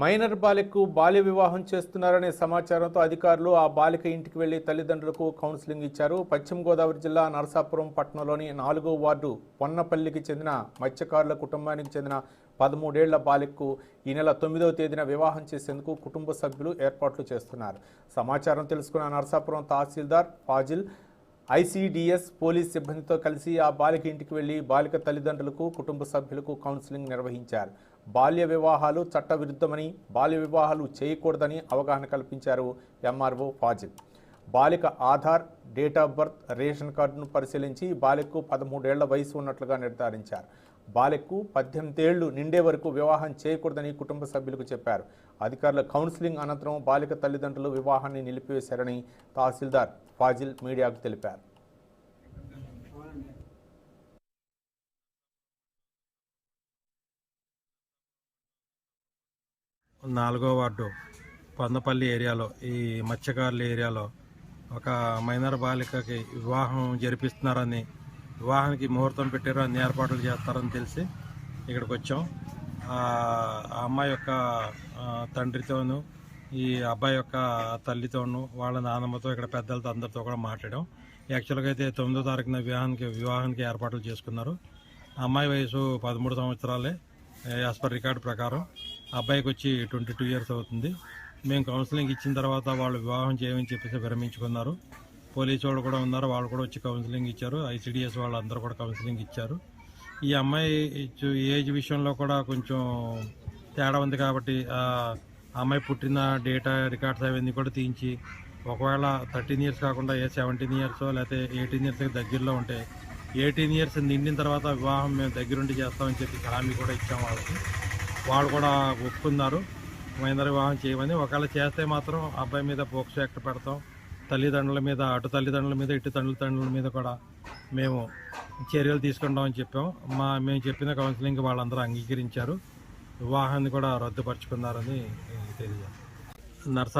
Minor బాలికకు బాల్య వివాహం చేస్తున్నారనే సమాచారంతో అధికారులు ఆ బాలిక ఇంటికి వెళ్ళి తల్లిదండ్రులకు కౌన్సిలింగ్ ఇచ్చారు. పశ్చిమ గోదావరి జిల్లా నరసాపురం పట్టణంలోని నాలుగో వార్డు పొన్నపల్లికి చెందిన మత్స్యకారుల కుటుంబానికి చెందిన పదమూడేళ్ళ బాలికకు ఈ నెల తొమ్మిదవ తేదీన వివాహం చేసేందుకు కుటుంబ సభ్యులు ఏర్పాట్లు చేస్తున్నారు. సమాచారం తెలుసుకున్న నరసాపురం తహసీల్దార్ ఫాజిల్ ఐసీడీఎస్ పోలీస్ సిబ్బందితో కలిసి ఆ బాలిక ఇంటికి వెళ్ళి బాలిక తల్లిదండ్రులకు కుటుంబ సభ్యులకు కౌన్సిలింగ్ నిర్వహించారు. బాల్య వివాహాలు చట్టవిరుద్ధమని బాల్య వివాహాలు చేయకూడదని అవగాహన కల్పించారు ఎంఆర్ఓ ఫాజిల్. బాలిక Aadhaar date of birth ration కార్డును పరిశీలించి బాలికకు పదమూడేళ్ళ వయసు ఉన్నట్లుగా నిర్ధారించారు. బాలికకు పద్దెనిమిదేళ్ళు నిండే వరకు వివాహం చేయకూడదని కుటుంబ సభ్యులకు చెప్పారు. అధికారుల కౌన్సిలింగ్ అనంతరం బాలిక తల్లిదండ్రులు వివాహాన్ని నిలిపివేశారని తహసీల్దార్ ఫాజిల్ మీడియాకు తెలిపారు. నాలుగో వార్డు పందపల్లి ఏరియాలో ఈ మత్స్యకారుల ఏరియాలో ఒక మైనర్ బాలికకి వివాహం జరిపిస్తున్నారని వివాహానికి ముహూర్తం పెట్టారు అన్ని ఏర్పాట్లు చేస్తారని తెలిసి ఇక్కడికి వచ్చాం. ఆ అమ్మాయి యొక్క తండ్రితోనూ ఈ అబ్బాయి యొక్క తల్లితోనూ వాళ్ళ నాన్నమ్మతో ఇక్కడ పెద్దలతో అందరితో కూడా మాట్లాడాం. యాక్చువల్గా అయితే తొమ్మిదో తారీఖున వివాహానికి వివాహానికి ఏర్పాట్లు చేసుకున్నారు. అమ్మాయి వయసు పదమూడు సంవత్సరాలే యాజ్ పర్ రికార్డు ప్రకారం. అబ్బాయికి వచ్చి ట్వంటీ టూ ఇయర్స్ అవుతుంది. మేము కౌన్సిలింగ్ ఇచ్చిన తర్వాత వాళ్ళు వివాహం చేయమని చెప్పేసి విరమించుకున్నారు. పోలీసు వాళ్ళు కూడా ఉన్నారు వాళ్ళు కూడా వచ్చి కౌన్సిలింగ్ ఇచ్చారు. ఐసిడిఎస్ వాళ్ళు అందరూ కూడా కౌన్సిలింగ్ ఇచ్చారు. ఈ అమ్మాయి ఏజ్ విషయంలో కూడా కొంచెం తేడా ఉంది కాబట్టి అమ్మాయి పుట్టిన డేటా రికార్డ్స్ అవన్నీ కూడా తీయించి ఒకవేళ థర్టీన్ ఇయర్స్ కాకుండా ఏ సెవెంటీన్ ఇయర్స్ లేకపోతే ఎయిటీన్ ఇయర్స్ దగ్గరలో ఉంటే ఎయిటీన్ ఇయర్స్ నిండిన తర్వాత వివాహం మేము దగ్గరుండి చేస్తామని చెప్పి హామీ కూడా ఇచ్చాం వాళ్ళకి. వాళ్ళు కూడా ఒప్పుకున్నారు మహేంద్ర వివాహం చేయమని. ఒకవేళ చేస్తే మాత్రం అబ్బాయి మీద పోక్సో యాక్ట్ పెడతాం. తల్లిదండ్రుల మీద అటు తల్లిదండ్రుల మీద ఇటు తల్లిదండ్రుల మీద కూడా మేము చర్యలు తీసుకుంటామని చెప్పాం. మా మేము చెప్పిన కౌన్సిలింగ్ వాళ్ళందరూ అంగీకరించారు. వివాహాన్ని కూడా రద్దుపరుచుకున్నారని తెలియదు నర్స